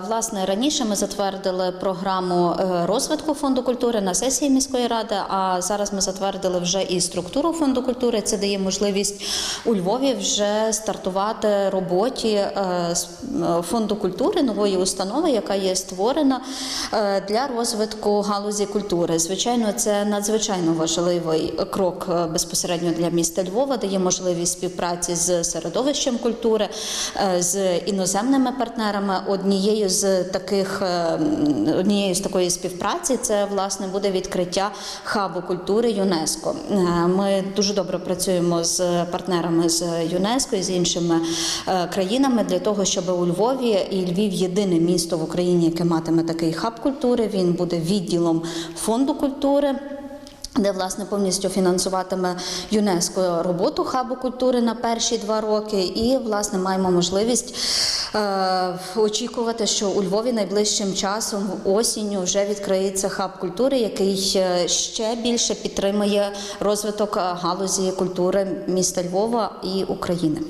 Власне, раніше ми затвердили програму е, розвитку фонду культури на сесії міської ради. А зараз ми затвердили вже і структуру фонду культури. Це дає можливість у Львові вже стартувати роботі е, е, фонду культури нової установи, яка є створена для розвитку галузі культури. Звичайно, це надзвичайно важливий крок безпосередньо для міста Львова, дає можливість співпраці з середовищем культури, з іноземними партнерами. Однією з таких е, однією з такої співпраці це власне буде відкриття хабу культури ЮНЕСКО. Е, Ми дуже добре працюємо з партнерами з ЮНЕСКО і з іншими е, країнами для того, щоб у Львові і Львів єдине місто в Україні, яке матиме такий хаб культури. Він буде відділом фонду культури. Де власне повністю фінансуватиме ЮНЕСКО роботу хабу культури на перші два роки, і власне маємо можливість е, очікувати, що у Львові найближчим часом осінню вже відкриється хаб культури, який е, ще більше підтримує розвиток галузі культури міста Львова і України.